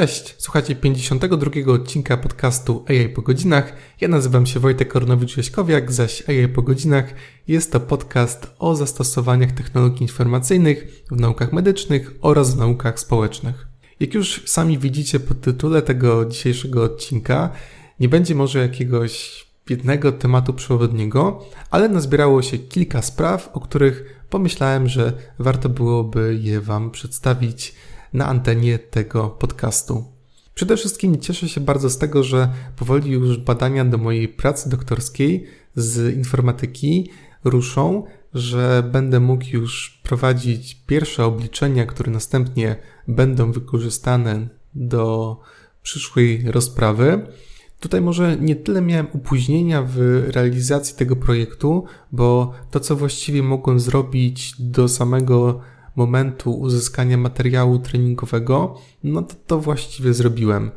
Cześć, słuchacie 52 odcinka podcastu AI po godzinach. Ja nazywam się Wojtek Kornowicz-Jaśkowiak, zaś AI po godzinach jest to podcast o zastosowaniach technologii informacyjnych w naukach medycznych oraz w naukach społecznych. Jak już sami widzicie po tytule tego dzisiejszego odcinka, nie będzie może jakiegoś jednego tematu przewodniego, ale nazbierało się kilka spraw, o których pomyślałem, że warto byłoby je Wam przedstawić na antenie tego podcastu. Przede wszystkim cieszę się bardzo z tego, że powoli już badania do mojej pracy doktorskiej z informatyki ruszą, że będę mógł już prowadzić pierwsze obliczenia, które następnie będą wykorzystane do przyszłej rozprawy. Tutaj może nie tyle miałem opóźnienia w realizacji tego projektu, bo to, co właściwie mogłem zrobić do samego momentu uzyskania materiału treningowego, no to to właściwie zrobiłem.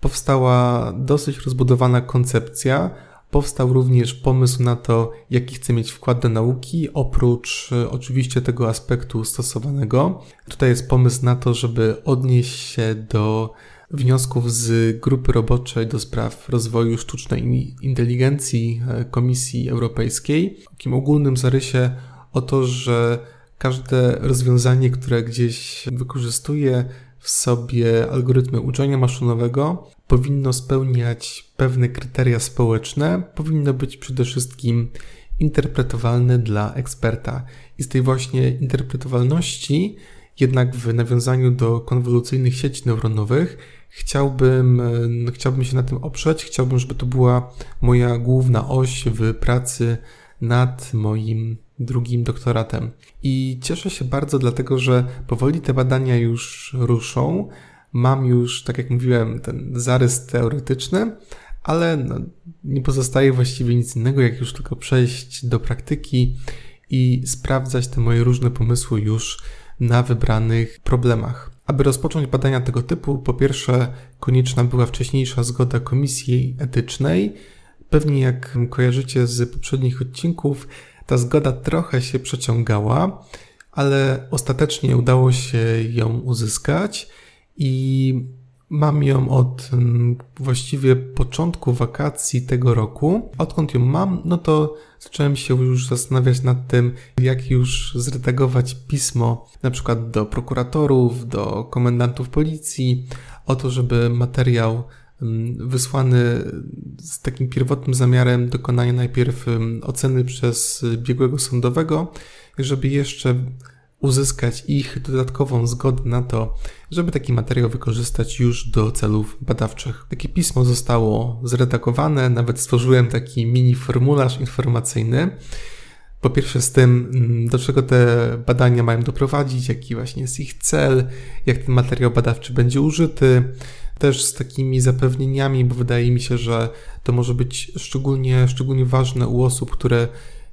Powstała dosyć rozbudowana koncepcja, powstał również pomysł na to, jaki chcę mieć wkład do nauki, oprócz e, oczywiście tego aspektu stosowanego. Tutaj jest pomysł na to, żeby odnieść się do wniosków z grupy roboczej do spraw rozwoju sztucznej inteligencji e, Komisji Europejskiej. W takim ogólnym zarysie o to, że każde rozwiązanie, które gdzieś wykorzystuje w sobie algorytmy uczenia maszynowego, powinno spełniać pewne kryteria społeczne, powinno być przede wszystkim interpretowalne dla eksperta. I z tej właśnie interpretowalności, jednak w nawiązaniu do konwolucyjnych sieci neuronowych, chciałbym, chciałbym się na tym oprzeć, chciałbym, żeby to była moja główna oś w pracy nad moim drugim doktoratem. I cieszę się bardzo, dlatego że powoli te badania już ruszą. Mam już, tak jak mówiłem, ten zarys teoretyczny, ale no, nie pozostaje właściwie nic innego, jak już tylko przejść do praktyki i sprawdzać te moje różne pomysły już na wybranych problemach. Aby rozpocząć badania tego typu, po pierwsze konieczna była wcześniejsza zgoda komisji etycznej. Pewnie jak kojarzycie z poprzednich odcinków, ta zgoda trochę się przeciągała, ale ostatecznie udało się ją uzyskać i mam ją od mm, właściwie początku wakacji tego roku. Odkąd ją mam, no to zacząłem się już zastanawiać nad tym, jak już zredagować pismo, na przykład do prokuratorów, do komendantów policji, o to, żeby materiał wysłany z takim pierwotnym zamiarem dokonania najpierw oceny przez biegłego sądowego, żeby jeszcze uzyskać ich dodatkową zgodę na to, żeby taki materiał wykorzystać już do celów badawczych. Takie pismo zostało zredagowane, nawet stworzyłem taki mini formularz informacyjny. Po pierwsze z tym, do czego te badania mają doprowadzić, jaki właśnie jest ich cel, jak ten materiał badawczy będzie użyty, też z takimi zapewnieniami, bo wydaje mi się, że to może być szczególnie, szczególnie ważne u osób, które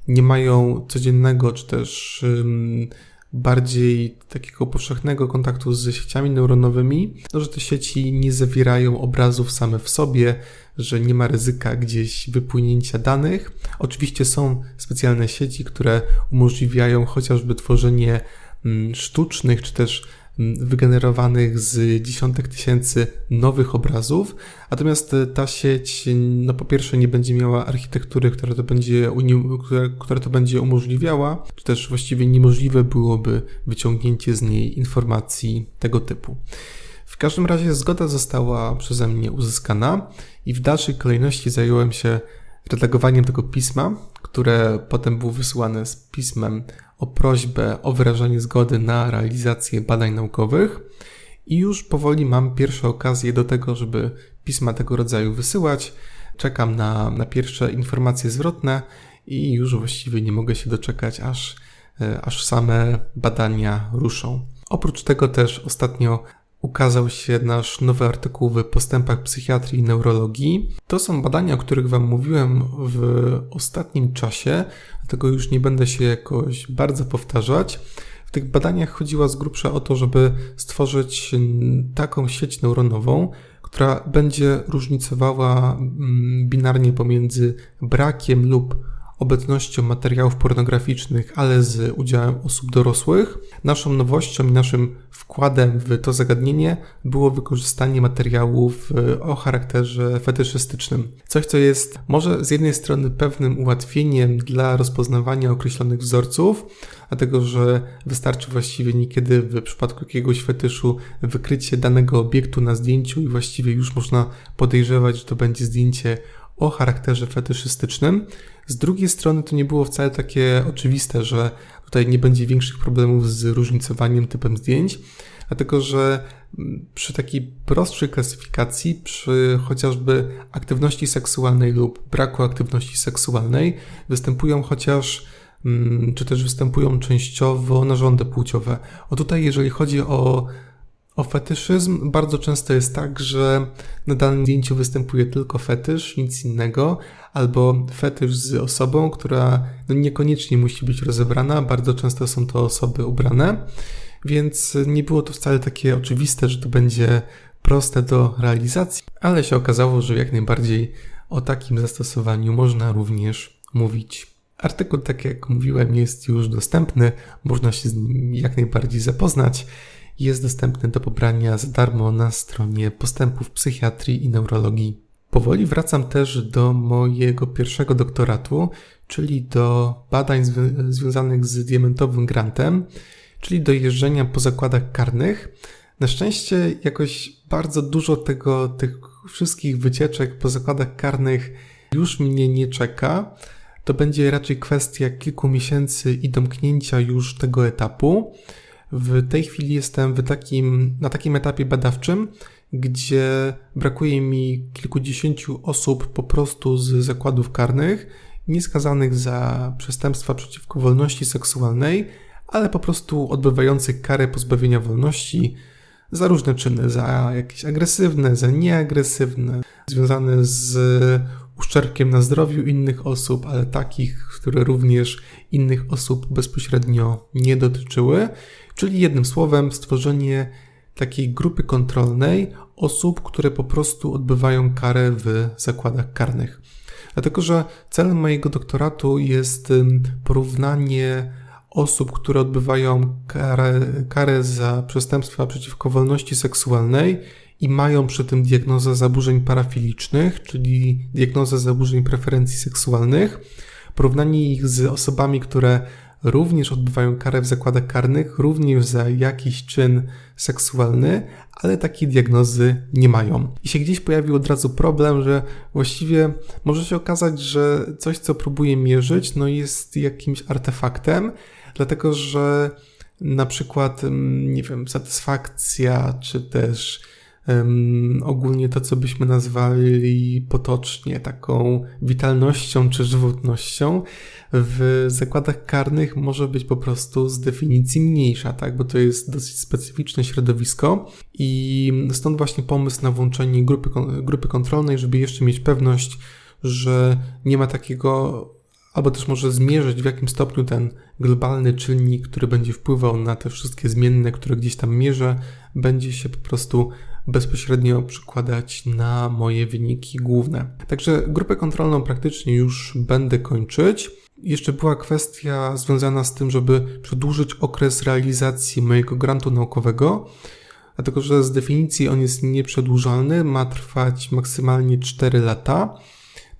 nie mają codziennego, czy też um, bardziej takiego powszechnego kontaktu z sieciami neuronowymi, no, że te sieci nie zawierają obrazów same w sobie, że nie ma ryzyka gdzieś wypłynięcia danych. Oczywiście są specjalne sieci, które umożliwiają chociażby tworzenie um, sztucznych, czy też wygenerowanych z dziesiątek tysięcy nowych obrazów, natomiast e, ta sieć, no po pierwsze nie będzie miała architektury, która to będzie, która, która to będzie umożliwiała, czy też właściwie niemożliwe byłoby wyciągnięcie z niej informacji tego typu. W każdym razie zgoda została przeze mnie uzyskana i w dalszej kolejności zająłem się redagowaniem tego pisma, które potem było wysłane z pismem o prośbę o wyrażenie zgody na realizację badań naukowych i już powoli mam pierwsze okazje do tego, żeby pisma tego rodzaju wysyłać. Czekam na, na pierwsze informacje zwrotne i już właściwie nie mogę się doczekać, aż, e, aż same badania ruszą. Oprócz tego też ostatnio ukazał się nasz nowy artykuł w postępach psychiatrii i neurologii. To są badania, o których Wam mówiłem w ostatnim czasie, dlatego już nie będę się jakoś bardzo powtarzać. W tych badaniach chodziło z grubsza o to, żeby stworzyć taką sieć neuronową, która będzie różnicowała mm, binarnie pomiędzy brakiem lub obecnością materiałów pornograficznych, ale z udziałem osób dorosłych. Naszą nowością i naszym wkładem w to zagadnienie było wykorzystanie materiałów e, o charakterze fetyszystycznym. Coś, co jest może z jednej strony pewnym ułatwieniem dla rozpoznawania określonych wzorców, dlatego że wystarczy właściwie niekiedy w przypadku jakiegoś fetyszu wykrycie danego obiektu na zdjęciu i właściwie już można podejrzewać, że to będzie zdjęcie o charakterze fetyszystycznym. Z drugiej strony to nie było wcale takie oczywiste, że tutaj nie będzie większych problemów z różnicowaniem typem zdjęć, dlatego że mm, przy takiej prostszej klasyfikacji, przy chociażby aktywności seksualnej lub braku aktywności seksualnej, występują chociaż mm, czy też występują częściowo narządy płciowe. O tutaj, jeżeli chodzi o o fetyszyzm bardzo często jest tak, że na danym zdjęciu występuje tylko fetysz, nic innego, albo fetysz z osobą, która no niekoniecznie musi być rozebrana, bardzo często są to osoby ubrane, więc nie było to wcale takie oczywiste, że to będzie proste do realizacji, ale się okazało, że jak najbardziej o takim zastosowaniu można również mówić. Artykuł, tak jak mówiłem, jest już dostępny, można się z nim jak najbardziej zapoznać jest dostępny do pobrania za darmo na stronie postępów psychiatrii i neurologii. Powoli wracam też do mojego pierwszego doktoratu, czyli do badań zwi- związanych z diamentowym grantem, czyli do jeżdżenia po zakładach karnych. Na szczęście jakoś bardzo dużo tego, tych wszystkich wycieczek po zakładach karnych już mnie nie czeka. To będzie raczej kwestia kilku miesięcy i domknięcia już tego etapu. W tej chwili jestem w takim, na takim etapie badawczym, gdzie brakuje mi kilkudziesięciu osób po prostu z zakładów karnych, nieskazanych za przestępstwa przeciwko wolności seksualnej, ale po prostu odbywających karę pozbawienia wolności za różne czyny, za jakieś agresywne, za nieagresywne, związane z uszczerbkiem na zdrowiu innych osób, ale takich, które również innych osób bezpośrednio nie dotyczyły. Czyli jednym słowem, stworzenie takiej grupy kontrolnej osób, które po prostu odbywają karę w zakładach karnych. Dlatego, że celem mojego doktoratu jest porównanie osób, które odbywają karę, karę za przestępstwa przeciwko wolności seksualnej i mają przy tym diagnozę zaburzeń parafilicznych, czyli diagnozę zaburzeń preferencji seksualnych, porównanie ich z osobami, które również odbywają karę w zakładach karnych, również za jakiś czyn seksualny, ale takiej diagnozy nie mają. I się gdzieś pojawił od razu problem, że właściwie może się okazać, że coś, co próbuję mierzyć, no jest jakimś artefaktem, dlatego że na przykład, mm, nie wiem, satysfakcja, czy też um, ogólnie to, co byśmy nazwali potocznie taką witalnością czy żywotnością, w zakładach karnych może być po prostu z definicji mniejsza, tak? bo to jest dosyć specyficzne środowisko i stąd właśnie pomysł na włączenie grupy, grupy kontrolnej, żeby jeszcze mieć pewność, że nie ma takiego albo też może zmierzyć w jakim stopniu ten globalny czynnik, który będzie wpływał na te wszystkie zmienne, które gdzieś tam mierzę, będzie się po prostu bezpośrednio przykładać na moje wyniki główne. Także grupę kontrolną praktycznie już będę kończyć. Jeszcze była kwestia związana z tym, żeby przedłużyć okres realizacji mojego grantu naukowego, dlatego że z definicji on jest nieprzedłużalny, ma trwać maksymalnie 4 lata.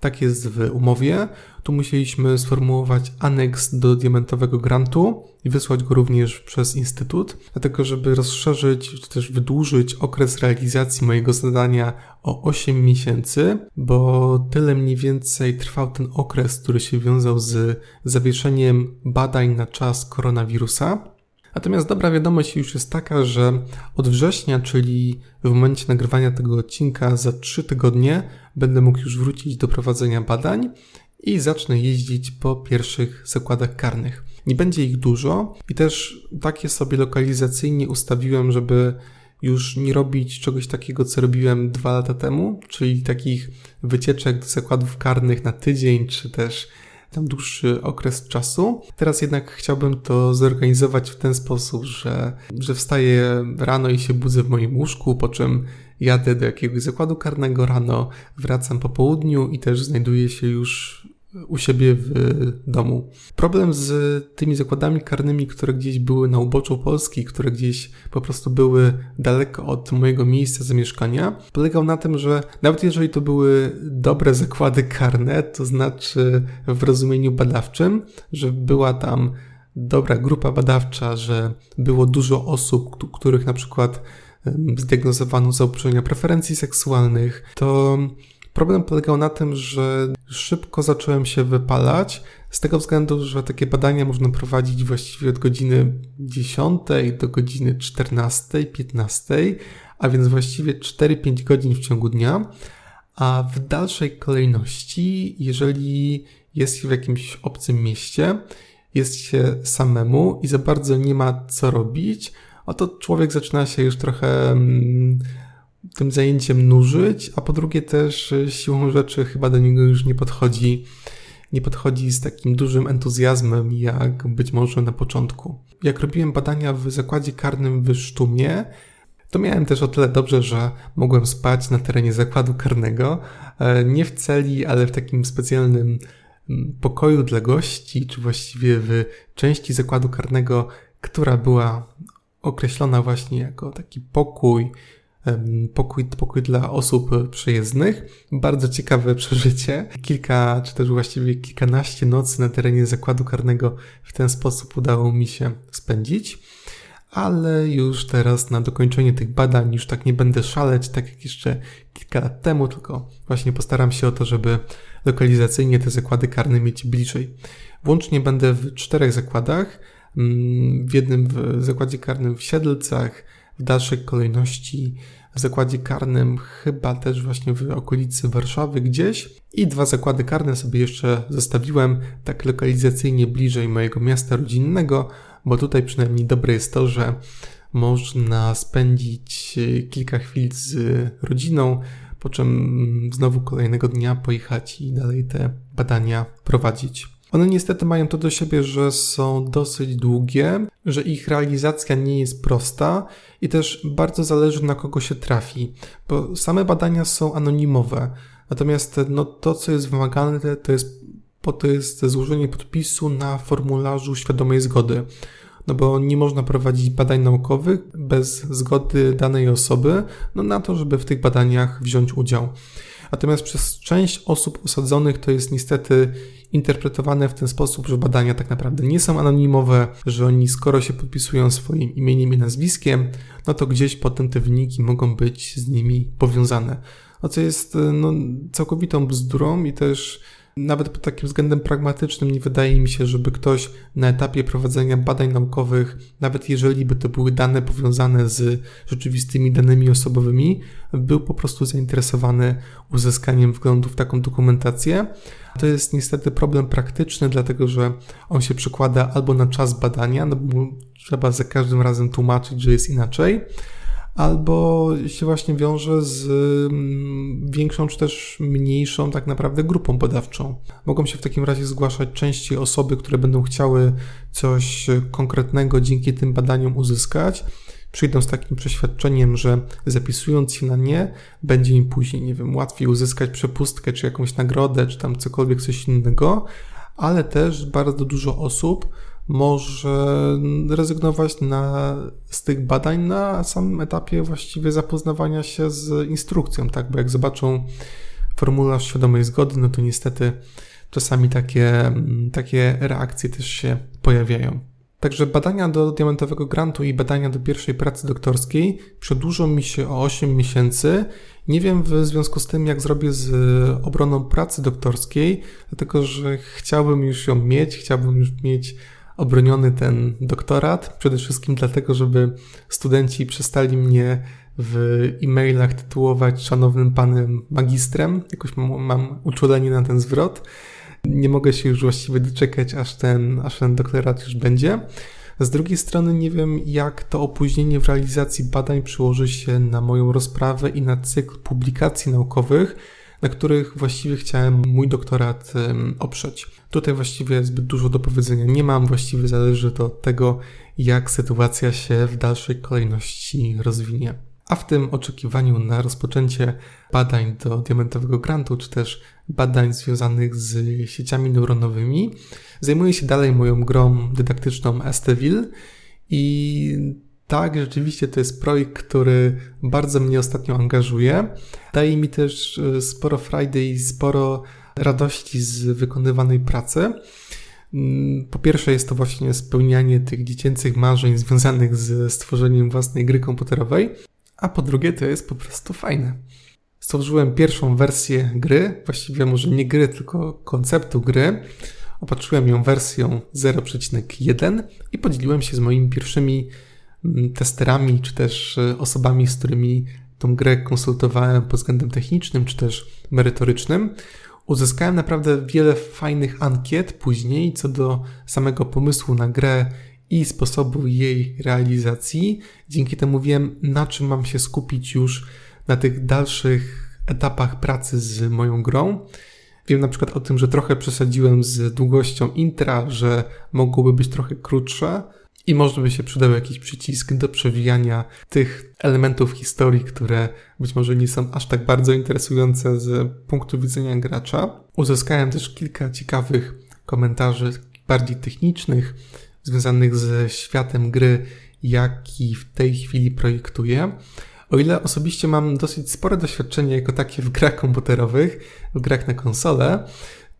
Tak jest w umowie. Tu musieliśmy sformułować aneks do diamentowego grantu i wysłać go również przez Instytut, dlatego żeby rozszerzyć czy też wydłużyć okres realizacji mojego zadania o 8 miesięcy, bo tyle mniej więcej trwał ten okres, który się wiązał z zawieszeniem badań na czas koronawirusa. Natomiast dobra wiadomość już jest taka, że od września, czyli w momencie nagrywania tego odcinka za 3 tygodnie, będę mógł już wrócić do prowadzenia badań i zacznę jeździć po pierwszych zakładach karnych. Nie będzie ich dużo i też takie sobie lokalizacyjnie ustawiłem, żeby już nie robić czegoś takiego, co robiłem dwa lata temu, czyli takich wycieczek do zakładów karnych na tydzień, czy też tam dłuższy okres czasu. Teraz jednak chciałbym to zorganizować w ten sposób, że, że wstaję rano i się budzę w moim łóżku, po czym jadę do jakiegoś zakładu karnego rano, wracam po południu i też znajduję się już u siebie w domu. Problem z tymi zakładami karnymi, które gdzieś były na uboczu Polski, które gdzieś po prostu były daleko od mojego miejsca zamieszkania, polegał na tym, że nawet jeżeli to były dobre zakłady karne, to znaczy w rozumieniu badawczym, że była tam dobra grupa badawcza, że było dużo osób, których na przykład zdiagnozowano zaburzenia preferencji seksualnych, to problem polegał na tym, że szybko zacząłem się wypalać, z tego względu, że takie badania można prowadzić właściwie od godziny 10 do godziny 14, 15, a więc właściwie 4-5 godzin w ciągu dnia. A w dalszej kolejności, jeżeli jest się w jakimś obcym mieście, jest się samemu i za bardzo nie ma co robić, oto człowiek zaczyna się już trochę mm, tym zajęciem nużyć, a po drugie też y, siłą rzeczy chyba do niego już nie podchodzi, nie podchodzi z takim dużym entuzjazmem, jak być może na początku. Jak robiłem badania w zakładzie karnym w Sztumie, to miałem też o tyle dobrze, że mogłem spać na terenie zakładu karnego, e, nie w celi, ale w takim specjalnym pokoju dla gości, czy właściwie w części zakładu karnego, która była określona właśnie jako taki pokój, pokój, pokój dla osób przejezdnych. Bardzo ciekawe przeżycie. Kilka, czy też właściwie kilkanaście nocy na terenie zakładu karnego w ten sposób udało mi się spędzić. Ale już teraz na dokończenie tych badań już tak nie będę szaleć, tak jak jeszcze kilka lat temu, tylko właśnie postaram się o to, żeby lokalizacyjnie te zakłady karne mieć bliżej. Włącznie będę w czterech zakładach. Mm, w jednym w zakładzie karnym w Siedlcach, w dalszej kolejności w zakładzie karnym chyba też właśnie w okolicy Warszawy gdzieś i dwa zakłady karne sobie jeszcze zostawiłem tak lokalizacyjnie bliżej mojego miasta rodzinnego, bo tutaj przynajmniej dobre jest to, że można spędzić kilka chwil z rodziną, po czym znowu kolejnego dnia pojechać i dalej te badania prowadzić. One niestety mają to do siebie, że są dosyć długie, że ich realizacja nie jest prosta i też bardzo zależy na kogo się trafi, bo same badania są anonimowe. Natomiast no, to, co jest wymagane, to jest, to jest złożenie podpisu na formularzu świadomej zgody. No bo nie można prowadzić badań naukowych bez zgody danej osoby, no na to, żeby w tych badaniach wziąć udział. Natomiast przez część osób osadzonych to jest niestety interpretowane w ten sposób, że badania tak naprawdę nie są anonimowe, że oni skoro się podpisują swoim imieniem i nazwiskiem, no to gdzieś potem te wyniki mogą być z nimi powiązane. No co jest no, całkowitą bzdurą i też nawet pod takim względem pragmatycznym nie wydaje mi się, żeby ktoś na etapie prowadzenia badań naukowych, nawet jeżeli by to były dane powiązane z rzeczywistymi danymi osobowymi, był po prostu zainteresowany uzyskaniem wglądu w taką dokumentację. To jest niestety problem praktyczny, dlatego że on się przekłada albo na czas badania, no bo trzeba za każdym razem tłumaczyć, że jest inaczej, albo się właśnie wiąże z mm, większą czy też mniejszą tak naprawdę grupą badawczą. Mogą się w takim razie zgłaszać częściej osoby, które będą chciały coś konkretnego dzięki tym badaniom uzyskać. Przyjdą z takim przeświadczeniem, że zapisując się na nie, będzie im później, nie wiem, łatwiej uzyskać przepustkę, czy jakąś nagrodę, czy tam cokolwiek coś innego, ale też bardzo dużo osób może rezygnować na, z tych badań na samym etapie właściwie zapoznawania się z instrukcją, tak? Bo jak zobaczą formularz świadomej zgody, no to niestety czasami takie, takie reakcje też się pojawiają. Także badania do diamentowego grantu i badania do pierwszej pracy doktorskiej przedłużą mi się o 8 miesięcy. Nie wiem w związku z tym, jak zrobię z obroną pracy doktorskiej, dlatego że chciałbym już ją mieć, chciałbym już mieć obroniony ten doktorat. Przede wszystkim dlatego, żeby studenci przestali mnie w e-mailach tytułować szanownym panem magistrem. Jakoś mam, mam uczulenie na ten zwrot. Nie mogę się już właściwie doczekać, aż ten, aż ten doktorat już będzie. Z drugiej strony nie wiem, jak to opóźnienie w realizacji badań przyłoży się na moją rozprawę i na cykl publikacji naukowych, na których właściwie chciałem mój doktorat oprzeć. Tutaj właściwie zbyt dużo do powiedzenia nie mam, właściwie zależy to od tego, jak sytuacja się w dalszej kolejności rozwinie. A w tym oczekiwaniu na rozpoczęcie badań do diamentowego grantu, czy też badań związanych z sieciami neuronowymi. Zajmuję się dalej moją grą dydaktyczną Esteville i tak, rzeczywiście to jest projekt, który bardzo mnie ostatnio angażuje. Daje mi też e, sporo frajdy i sporo radości z wykonywanej pracy. Mm, po pierwsze jest to właśnie spełnianie tych dziecięcych marzeń związanych z stworzeniem własnej gry komputerowej, a po drugie to jest po prostu fajne. Stworzyłem pierwszą wersję gry, właściwie może nie gry, tylko konceptu gry. Opatrzyłem ją wersją 0.1 i podzieliłem się z moimi pierwszymi testerami, czy też e, osobami, z którymi tą grę konsultowałem pod względem technicznym, czy też merytorycznym. Uzyskałem naprawdę wiele fajnych ankiet później co do samego pomysłu na grę i sposobu jej realizacji. Dzięki temu wiem, na czym mam się skupić już na tych dalszych etapach pracy z moją grą. Wiem na przykład o tym, że trochę przesadziłem z długością intra, że mogłoby być trochę krótsze i może by się przydał jakiś przycisk do przewijania tych elementów historii, które być może nie są aż tak bardzo interesujące z punktu widzenia gracza. Uzyskałem też kilka ciekawych komentarzy bardziej technicznych, związanych ze światem gry, jaki w tej chwili projektuję. O ile osobiście mam dosyć spore doświadczenie jako takie w grach komputerowych, w grach na konsolę,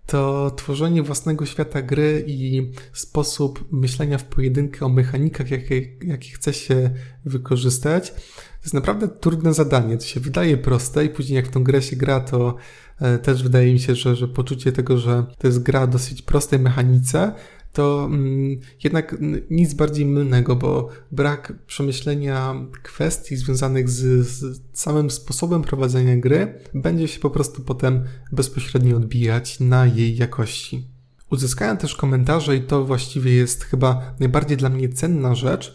to tworzenie własnego świata gry i sposób myślenia w pojedynkę o mechanikach, jakie, jakie chce się wykorzystać, to jest naprawdę trudne zadanie. To się wydaje proste i później jak w tą grę się gra, to e, też wydaje mi się, że, że poczucie tego, że to jest gra dosyć prostej mechanice, to mm, jednak nic bardziej mylnego, bo brak przemyślenia kwestii związanych z, z, samym sposobem prowadzenia gry będzie się po prostu potem bezpośrednio odbijać na jej jakości. Uzyskałem też komentarze, i to właściwie jest chyba najbardziej dla mnie cenna rzecz,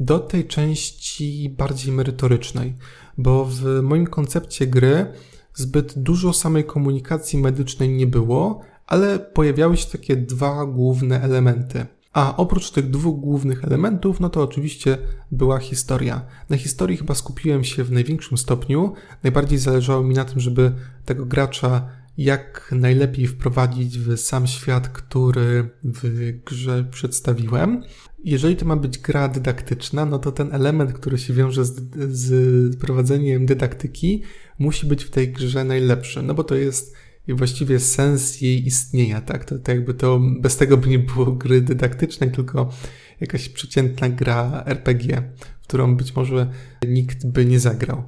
do tej części bardziej merytorycznej, bo w moim koncepcie gry zbyt dużo samej komunikacji medycznej nie było, ale pojawiały się takie dwa główne elementy. A oprócz tych dwóch głównych elementów, no to oczywiście była historia. Na historii chyba skupiłem się w największym stopniu. Najbardziej zależało mi na tym, żeby tego gracza jak najlepiej wprowadzić w sam świat, który w grze przedstawiłem. Jeżeli to ma być gra dydaktyczna, no to ten element, który się wiąże z, z prowadzeniem dydaktyki, musi być w tej grze najlepszy, no bo to jest i właściwie sens jej istnienia, tak? To, to jakby to bez tego by nie było gry dydaktycznej, tylko jakaś przeciętna gra RPG, w którą być może nikt by nie zagrał.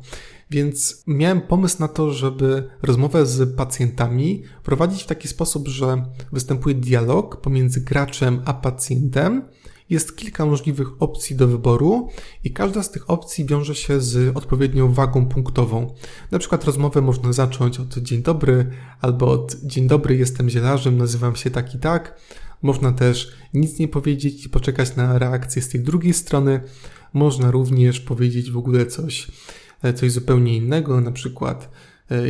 Więc miałem pomysł na to, żeby rozmowę z pacjentami prowadzić w taki sposób, że występuje dialog pomiędzy graczem a pacjentem, jest kilka możliwych opcji do wyboru i każda z tych opcji wiąże się z odpowiednią wagą punktową. Na przykład rozmowę można zacząć od dzień dobry albo od dzień dobry, jestem zielarzem, nazywam się tak i tak. Można też nic nie powiedzieć i poczekać na reakcję z tej drugiej strony. Można również powiedzieć w ogóle coś, e, coś zupełnie innego, na przykład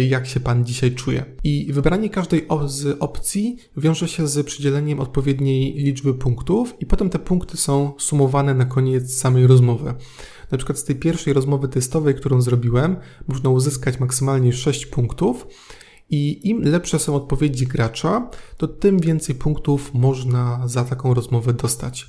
jak się Pan dzisiaj czuje. I wybranie każdej z opcji wiąże się z przydzieleniem odpowiedniej liczby punktów, i potem te punkty są sumowane na koniec samej rozmowy. Na przykład z tej pierwszej rozmowy testowej, którą zrobiłem, można uzyskać maksymalnie 6 punktów. I im lepsze są odpowiedzi gracza, to tym więcej punktów można za taką rozmowę dostać.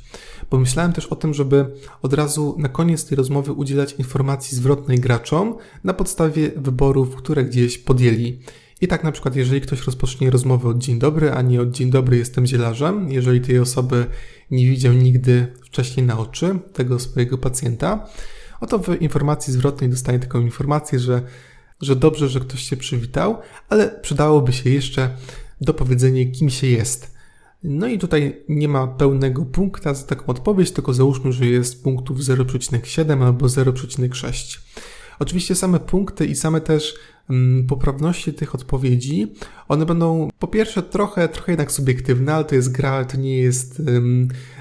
Pomyślałem też o tym, żeby od razu na koniec tej rozmowy udzielać informacji zwrotnej graczom na podstawie wyborów, które gdzieś podjęli. I tak na przykład, jeżeli ktoś rozpocznie rozmowę od dzień dobry, a nie od dzień dobry jestem zielarzem, jeżeli tej osoby nie widział nigdy wcześniej na oczy tego swojego pacjenta, oto w informacji zwrotnej dostanie taką informację, że, że dobrze, że ktoś się przywitał, ale przydałoby się jeszcze dopowiedzenie, kim się jest. No i tutaj nie ma pełnego punkta za taką odpowiedź, tylko załóżmy, że jest punktów 0,7 albo 0,6. Oczywiście same punkty i same też mm, poprawności tych odpowiedzi, one będą po pierwsze trochę, trochę jednak subiektywne, ale to jest gra, to nie jest,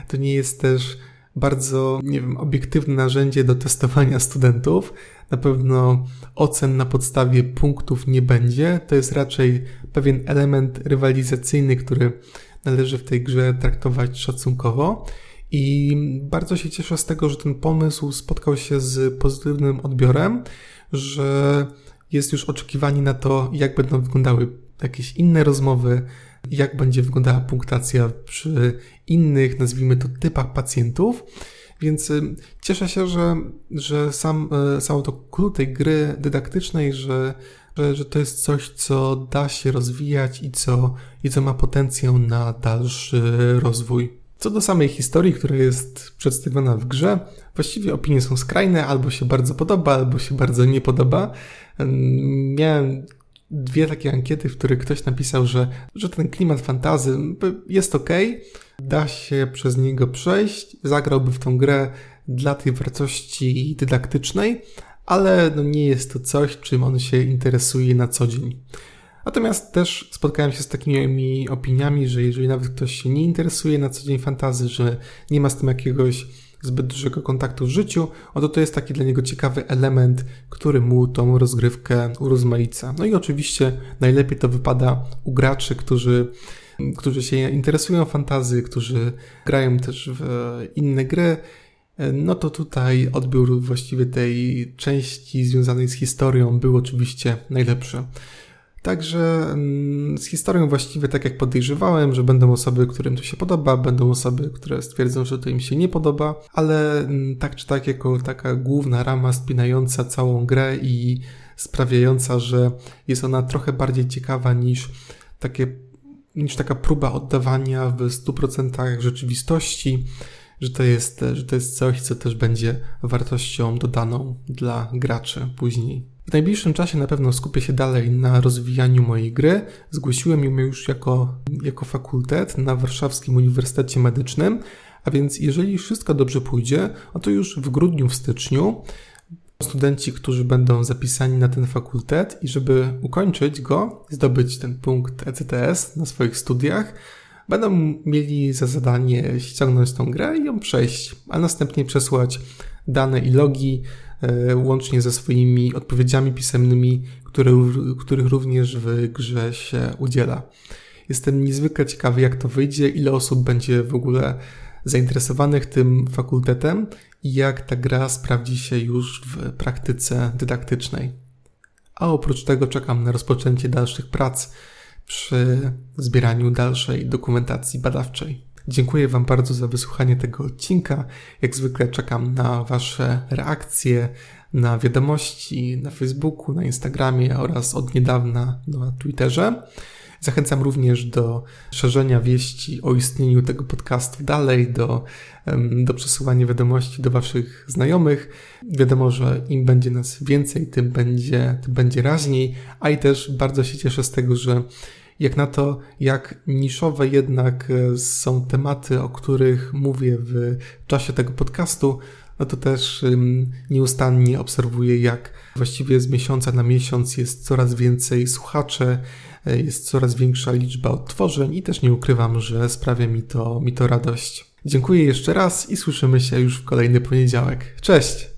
to nie jest też bardzo, nie wiem, obiektywne narzędzie do testowania studentów. Na pewno ocen na podstawie punktów nie będzie. To jest raczej pewien element rywalizacyjny, który należy w tej grze traktować szacunkowo. I bardzo się cieszę z tego, że ten pomysł spotkał się z pozytywnym odbiorem, że jest już oczekiwanie na to, jak będą wyglądały jakieś inne rozmowy, jak będzie wyglądała punktacja przy innych, nazwijmy to, typach pacjentów. Więc y, cieszę się, że, że sam, y, samo to klucz tej gry dydaktycznej, że, że, że to jest coś, co da się rozwijać i co, i co ma potencjał na dalszy rozwój. Co do samej historii, która jest przedstawiona w grze, właściwie opinie są skrajne, albo się bardzo podoba, albo się bardzo nie podoba. Miałem dwie takie ankiety, w których ktoś napisał, że, że ten klimat fantazy jest ok, da się przez niego przejść, zagrałby w tą grę dla tej wartości dydaktycznej, ale no nie jest to coś, czym on się interesuje na co dzień. Natomiast też spotkałem się z takimi opiniami, że jeżeli nawet ktoś się nie interesuje na co dzień fantazy, że nie ma z tym jakiegoś zbyt dużego kontaktu w życiu, oto to jest taki dla niego ciekawy element, który mu tą rozgrywkę urozmaica. No i oczywiście najlepiej to wypada u graczy, którzy którzy się interesują fantazy, którzy grają też w inne gry, no to tutaj odbiór właściwie tej części związanej z historią był oczywiście najlepszy. Także mm, z historią właściwie tak jak podejrzewałem, że będą osoby, którym to się podoba, będą osoby, które stwierdzą, że to im się nie podoba, ale mm, tak czy tak jako taka główna rama spinająca całą grę i sprawiająca, że jest ona trochę bardziej ciekawa niż takie niż taka próba oddawania w 100% rzeczywistości, że to, jest, że to jest coś, co też będzie wartością dodaną dla graczy później. W najbliższym czasie na pewno skupię się dalej na rozwijaniu mojej gry. Zgłosiłem ją już jako, jako fakultet na Warszawskim Uniwersytecie Medycznym, a więc jeżeli wszystko dobrze pójdzie, no to już w grudniu, w styczniu studenci, którzy będą zapisani na ten fakultet i żeby ukończyć go, zdobyć ten punkt ECTS na swoich studiach, będą mieli za zadanie ściągnąć tą grę i ją przejść, a następnie przesłać dane i logi łącznie ze swoimi odpowiedziami pisemnymi, które, których również w grze się udziela. Jestem niezwykle ciekawy, jak to wyjdzie, ile osób będzie w ogóle zainteresowanych tym fakultetem i jak ta gra sprawdzi się już w praktyce dydaktycznej. A oprócz tego czekam na rozpoczęcie dalszych prac przy zbieraniu dalszej dokumentacji badawczej. Dziękuję Wam bardzo za wysłuchanie tego odcinka. Jak zwykle czekam na Wasze reakcje, na wiadomości na Facebooku, na Instagramie oraz od niedawna na Twitterze. Zachęcam również do szerzenia wieści o istnieniu tego podcastu dalej, do, do przesyłania wiadomości do Waszych znajomych. Wiadomo, że im będzie nas więcej, tym będzie, tym będzie raźniej, a i też bardzo się cieszę z tego, że jak na to, jak niszowe jednak e, są tematy, o których mówię w czasie tego podcastu, no to też nieustannie obserwuję, jak właściwie z miesiąca na miesiąc jest coraz więcej słuchaczy, e, jest coraz większa liczba odtworzeń i też nie ukrywam, że sprawia mi to, mi to radość. Dziękuję jeszcze raz i słyszymy się już w kolejny poniedziałek. Cześć!